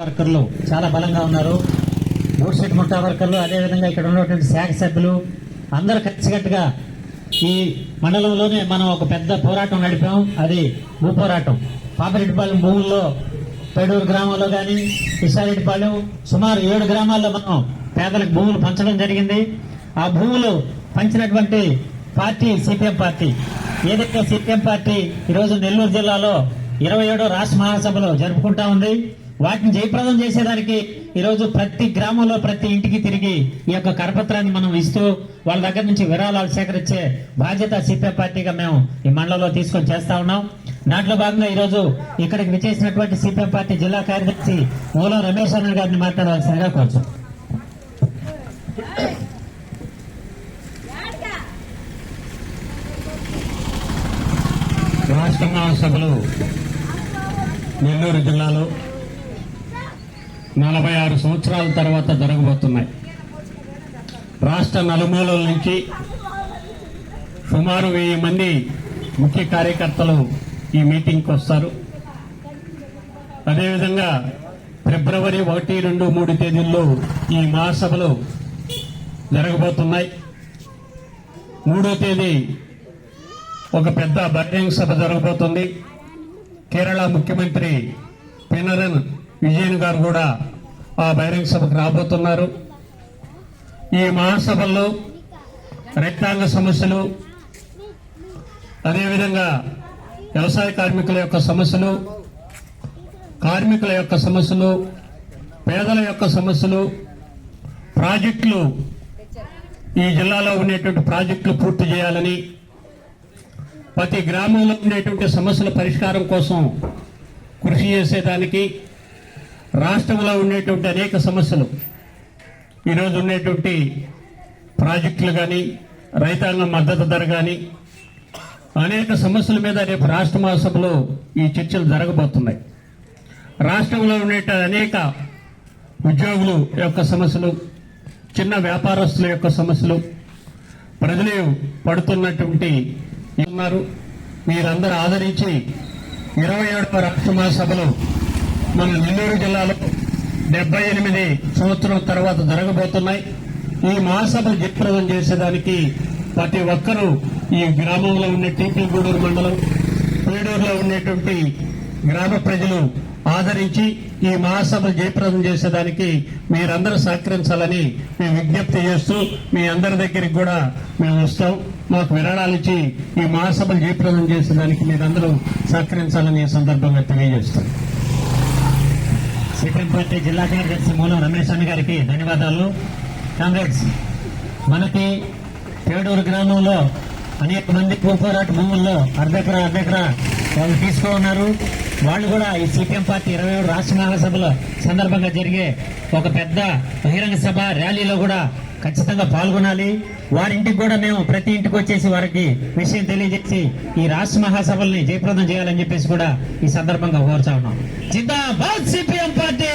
వర్కర్లు చాలా బలంగా ఉన్నారు. మూడుసెట్ ముఠా వర్కర్లు అదేవిధంగా ఇక్కడ ఉన్నటువంటి శాఖ సభ్యులు అందరూ కలిసికట్టుగా ఈ మండలంలోనే మనం ఒక పెద్ద పోరాటం నడిపాం. అది భూ పోరాటం పాపిరెడ్డిపాలెం భూముల్లో పేడూరు గ్రామంలో కానీ విశారెడ్డిపాలెం సుమారు ఏడు గ్రామాల్లో మనం పేదలకు భూములు పంచడం జరిగింది. ఆ భూములు పంచినటువంటి పార్టీ సిపిఎం పార్టీ. ఏదైతే సిపిఎం పార్టీ ఈరోజు నెల్లూరు జిల్లాలో ఇరవై ఏడో రాష్ట్ర మహాసభలో జరుపుకుంటా ఉంది. వాటిని జయప్రదం చేసేదానికి ఈరోజు ప్రతి గ్రామంలో ప్రతి ఇంటికి తిరిగి ఈ యొక్క కరపత్రాన్ని మనం ఇస్తూ వాళ్ళ దగ్గర నుంచి విరాళాలు సేకరించే బాధ్యత సిపిఎం పార్టీగా మేము ఈ మండలంలో తీసుకొని చేస్తా ఉన్నాం. దాంట్లో భాగంగా ఈరోజు ఇక్కడికి విచ్చేసినటువంటి సిపిఎం పార్టీ జిల్లా కార్యదర్శి మూలం రమేష్ అన్న గారిని మాట్లాడవలసిందిగా కోరుచు. రాష్ట్ర మహాసభలు నెల్లూరు జిల్లాలో నలభై ఆరు సంవత్సరాల తర్వాత జరగబోతున్నాయి. రాష్ట్ర నలుమూలల నుంచి సుమారు వెయ్యి మంది ముఖ్య కార్యకర్తలు ఈ మీటింగ్కి వస్తారు. అదేవిధంగా ఫిబ్రవరి ఒకటి రెండు మూడు తేదీల్లో ఈ మహాసభలు జరగబోతున్నాయి. మూడో తేదీ ఒక పెద్ద బహిరంగ సభ జరగబోతుంది. కేరళ ముఖ్యమంత్రి పినరన్ విజయన్ గారు కూడా ఆ బహిరంగ సభకు రాబోతున్నారు. ఈ మహాసభల్లో రైతాంగ సమస్యలు అదేవిధంగా వ్యవసాయ కార్మికుల యొక్క సమస్యలు కార్మికుల యొక్క సమస్యలు పేదల యొక్క సమస్యలు ప్రాజెక్టులు ఈ జిల్లాలో ఉండేటువంటి ప్రాజెక్టులు పూర్తి చేయాలని ప్రతి గ్రామంలో ఉండేటువంటి సమస్యల పరిష్కారం కోసం కృషి చేసేదానికి రాష్ట్రంలో ఉండేటువంటి అనేక సమస్యలు ఈరోజు ఉండేటువంటి ప్రాజెక్టులు కానీ రైతాంగ మద్దతు ధర కానీ అనేక సమస్యల మీద రేపు రాష్ట్ర మహాసభలో ఈ చర్చలు జరగబోతున్నాయి. రాష్ట్రంలో ఉండే అనేక ఉద్యోగులు యొక్క సమస్యలు చిన్న వ్యాపారస్తుల యొక్క సమస్యలు ప్రజలు పడుతున్నటువంటి ఉన్నారు. మీరందరూ ఆదరించి ఇరవై ఏడవ రాష్ట్ర మహాసభలో మన నెల్లూరు జిల్లాలో డెబ్బై ఎనిమిది సంవత్సరం తర్వాత జరగబోతున్నాయి. ఈ మహాసభ జయప్రదం చేసేదానికి ప్రతి ఒక్కరూ ఈ గ్రామంలో ఉండే టీపీగూడూరు మండలం పేడూరులో ఉండేటువంటి గ్రామ ప్రజలు ఆదరించి ఈ మహాసభ జయప్రదం చేసేదానికి మీరందరూ సహకరించాలని మేము విజ్ఞప్తి చేస్తూ మీ అందరి దగ్గరికి కూడా మేము వస్తాం. మాకు విరాళాలు ఇచ్చి ఈ మహాసభలు జయప్రదం చేసేదానికి మీరందరూ సహకరించాలని ఈ సందర్భంగా తెలియజేస్తాం. సిపిఎం పార్టీ జిల్లా కార్యదర్శి మూలం రమేష్ అన్న గారికి ధన్యవాదాలు. కామ్రేడ్స్ మనకి పేడూరు గ్రామంలో అనేక మంది కూపోరాట భూముల్లో అర్ధెకరా అర్ధెకరా వాళ్ళు తీసుకో ఉన్నారు వాళ్ళు కూడా ఈ సిపిఎం పార్టీ ఇరవై ఏడు రాష్ట్ర మహాసభలో సందర్భంగా జరిగే ఒక పెద్ద బహిరంగ సభ ర్యాలీలో కూడా ఖచ్చితంగా పాల్గొనాలి. వారింటికి కూడా మేము ప్రతి ఇంటికి వచ్చేసి వారికి విషయం తెలియజేసి ఈ రాష్ట్ర మహాసభల్ని జయప్రదం చేయాలని చెప్పేసి కూడా ఈ సందర్భంగా కోరుతా ఉన్నాం. జిందాబాద్ సిపిఎం పార్టీ!